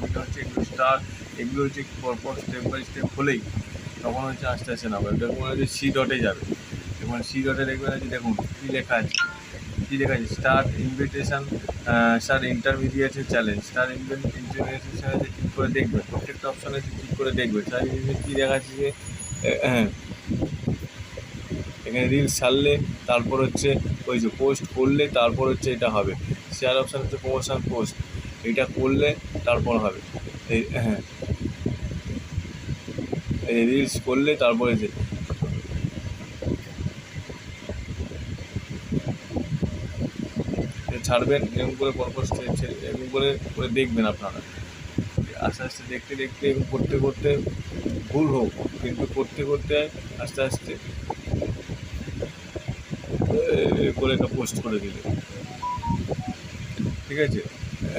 সুবিধা হচ্ছে এগুলো স্টার এগুলো হচ্ছে পরপর স্টেপ বাই স্টেপ হলেই তখন হচ্ছে আস্তে আস্তে নামবে। দেখুন হচ্ছে সি ডটে যাবে। এবং সি ডটে দেখবেন হচ্ছে দেখুন কী লেখা আছে। কী লেখা আছে? Star invitation star intermediate challenge star intermediation আছে ঠিক করে দেখবেন প্রত্যেকটা অপশানে ঠিক করে দেখবেন স্টার কী দেখাচ্ছে যে হ্যাঁ এখানে রিলস ছাড়লে তারপর হচ্ছে ওই যে পোস্ট করলে তারপর হচ্ছে এটা হবে। শেয়ার অপশান হচ্ছে প্রমোশন পোস্ট এটা করলে তারপর হবে। এই হ্যাঁ। এই রিলস করলে তারপরে যে ছাড়বেন, এরকম করে পরপর এরকম করে করে দেখবেন আপনারা। আস্তে আস্তে দেখতে দেখতে, এরকম করতে করতে ভুল হোক, কিন্তু করতে করতে আস্তে আস্তে করে একটা পোস্ট করে দিলে ঠিক আছে?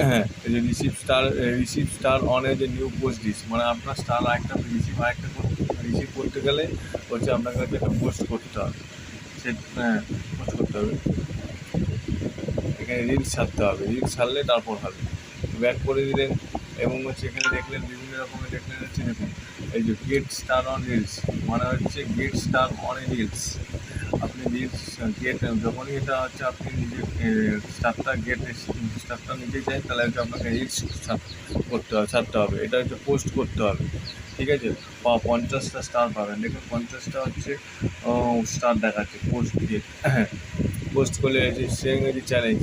হ্যাঁ। যে receive star receive star on a যে নিউ পোস্ট দিস মানে আপনার স্টার আরেকটা রিসিভ আরেকটা রিসিভ করতে গেলে হচ্ছে আপনার কাছে একটা পোস্ট করতে হবে। সে হ্যাঁ পোস্ট করতে হবে। এখানে রিলস ছাড়তে হবে। রিলস ছাড়লে তারপর হবে। ব্যাক করে দিলেন এবং হচ্ছে এখানে দেখলেন বিভিন্ন রকমের দেখলেন হচ্ছে দেখুন, এই যে গেট স্টার অন রিলস মানে হচ্ছে get star on a reels আপনি রিলস গেট যখনই এটা হচ্ছে আপনি নিজে স্টারটা গেট স্টারটা নিতে চাই তাহলে হচ্ছে আপনাকে রিলস করতে হবে, ছাড়তে হবে। এটা হচ্ছে পোস্ট করতে হবে। ঠিক আছে? পঞ্চাশটা স্টার পাবেন। দেখুন, পঞ্চাশটা হচ্ছে স্টার দেখাচ্ছে পোস্ট দিয়ে পোস্ট করলে হচ্ছে সেম হচ্ছে চ্যালেঞ্জ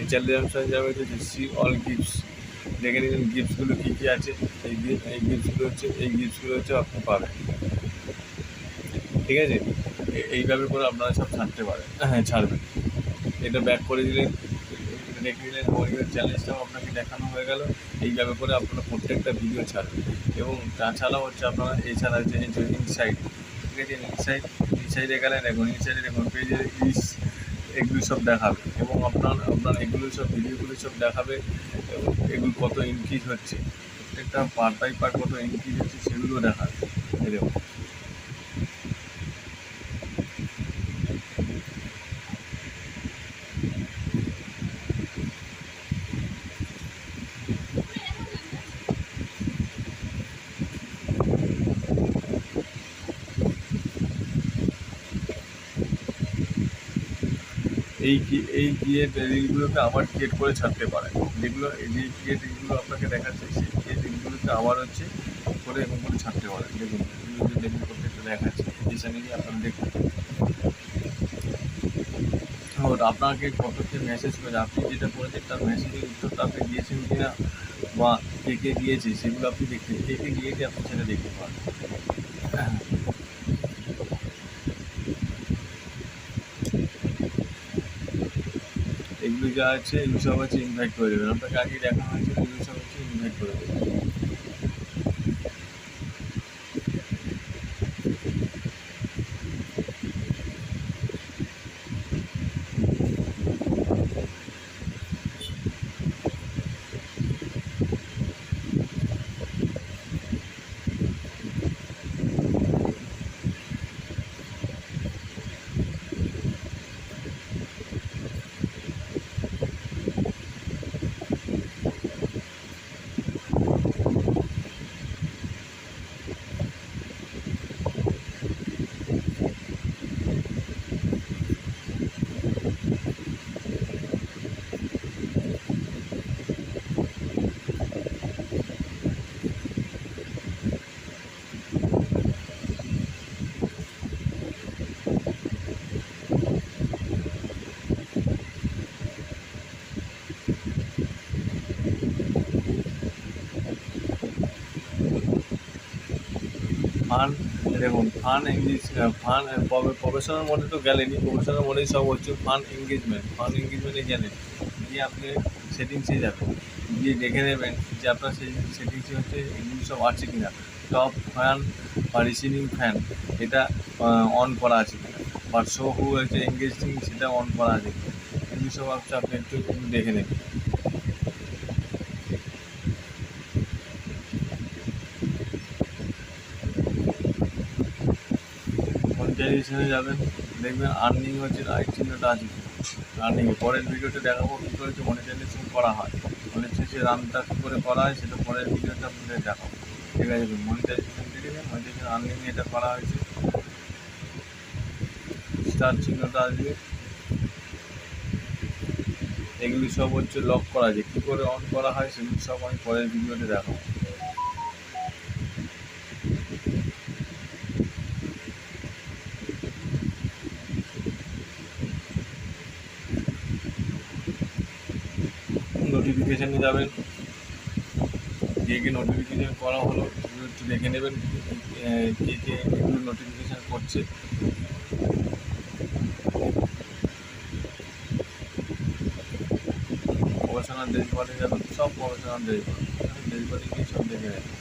এই চ্যালেঞ্জ যাবে হচ্ছে সি অল গিফটস দেখে নিলেন গিফটসগুলো কী কী আছে। এই গিফট এই গিফটসগুলো হচ্ছে, এই গিফটসগুলো হচ্ছে আপনি পাবেন। ঠিক আছে? এইভাবে করে আপনারা সব ছাড়তে পারেন। হ্যাঁ ছাড়বেন। এটা ব্যাক করে দিলেন এটা দেখে নিলেন ওই চ্যালেঞ্জটাও আপনাকে দেখানো হয়ে গেল। এইভাবে করে আপনারা প্রত্যেকটা ভিডিও ছাড়বেন। এবং তাছাড়াও হচ্ছে আপনারা এছাড়া হচ্ছে এই যে ইনসাইড ঠিক আছে? ইনসাইড ইনসাইডে গেলেন দেখুন ইনসাইডে দেখুন পেজের ইস এগুলো সব দেখাবে। এবং আপনার আপনার এগুলো সব ভিডিওগুলো সব দেখাবে এবং এগুলো কত ইনক্রিজ হচ্ছে। প্রত্যেকটা পার্ট বাই পার্ট কত ইনক্রিজ হচ্ছে সেগুলো দেখাবে। এই এই কি- এই ক্রিয়েট রিলগুলোকে আবার ক্রিয়েট করে ছাড়তে পারেন যেগুলো, এই যে ক্রিয়েট রিলগুলো আপনাকে দেখাচ্ছে, সেই ক্রিয়েট রিলগুলোকে আবার হচ্ছে করে এবং করে ছাড়তে পারেন দেখুন দেখুন প্রত্যেকটা দেখাচ্ছে এখানে গিয়ে আপনারা দেখুন। আপনাকে কতকে মেসেজ করে, আপনি যেটা করেছেন, তার মেসেজের উত্তরটা আপনি দিয়েছেন কিনা বা কে কে দিয়েছে, সেগুলো আপনি দেখতে, কে কে দিয়েছে আপনি সেটা দেখতে পারেন। এগুলো যা আছে, এগুলো সব আছে ইনভাইট করে দেবেন। আপনাকে আগে দেখা হয়েছে এগুলো সব হচ্ছে ইনভাইট করে দেবেন। ফান দেখুন ফান এঙ্গেজ ফান প্রফেশনাল মোডে তো গেলেনি, প্রফেশনাল মোডে সব হচ্ছে ফান এঙ্গেজমেন্ট ফান এঙ্গেজমেন্টে গেলেন গিয়ে আপনি সেটিংসে যাবেন, গিয়ে দেখে নেবেন যে আপনার সেই সেটিংসে হচ্ছে এগুলো সব আছে কিনা। টপ ফ্যান বা রিসিভিং ফ্যান এটা অন করা আছে কিনা। বা শো হু হচ্ছে এঙ্গেজিং সেটা অন করা আছে এগুলো সব আপনি একটু দেখে নেবেন। মনিটাইজেশনে যাবেন, দেখবেন আর্নিং হচ্ছে রাইট চিহ্নটা আছে আর্নিং পরের ভিডিওতে দেখাবো কী করে হচ্ছে মনিটাইজেশন করা হয়। মনিটাইজেশন রানটা কী করে করা হয়, সেটা পরের ভিডিওটা আপনাদের দেখাবো। ঠিক আছে মনিটাইজেশন দেখেছেন মনিটাইজেশন আর্নিং এটা করা হয়েছে। স্টার চিহ্নটা আসবে এগুলি সব হচ্ছে লক করা যায় কী করে অন করা হয়, সেগুলি সব আমি পরের ভিডিওতে দেখাবো। নোটিফিকেশানে যাবেন। গিয়ে গিয়ে নোটিফিকেশান করা হলো একটু দেখে নেবেন কে কে এগুলো নোটিফিকেশান করছে। প্রফেশনাল ডেলিভারি যাবেন সব প্রফেশনাল ডেলিভারি ডেলিভারি নিয়ে সব দেখে নেবেন।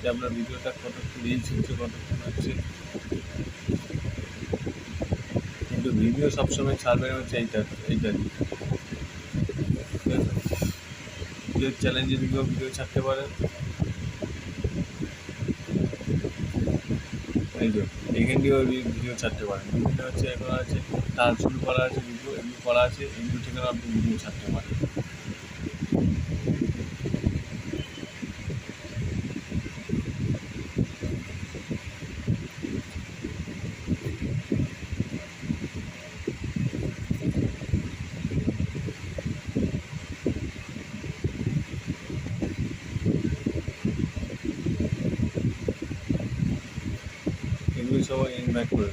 যে আপনার ভিডিওটা কতক্ষণ রিলস হচ্ছে কতক্ষণ হচ্ছে। কিন্তু ভিডিও সবসময় ছাড়বেন হচ্ছে এইটা এইটা যে চ্যালেঞ্জের দিকেও ভিডিও ছাড়তে পারেন এই এখান দিয়েও ভিডিও ছাড়তে পারেন বিভিন্ন হচ্ছে এখন আছে, তার শুরু করা আছে, ভিডিও এগুলো করা আছে এগুলো থেকে আপনি ভিডিও ছাড়তে পারেন। সবাই ইনভাইট করে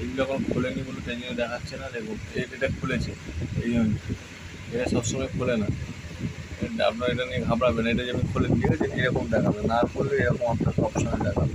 এগুলো এখন খোলেনি বলে দেখাচ্ছে না দেখুন এটা খুলেছে, এই জন্য। এটা সবসময় না। আপনার এটা নিয়ে ঘাবড়াবেন এটা যেমন খুলে আছে? এরকম দেখাবে না। খুললে এরকম আপনার অপশানে দেখাবে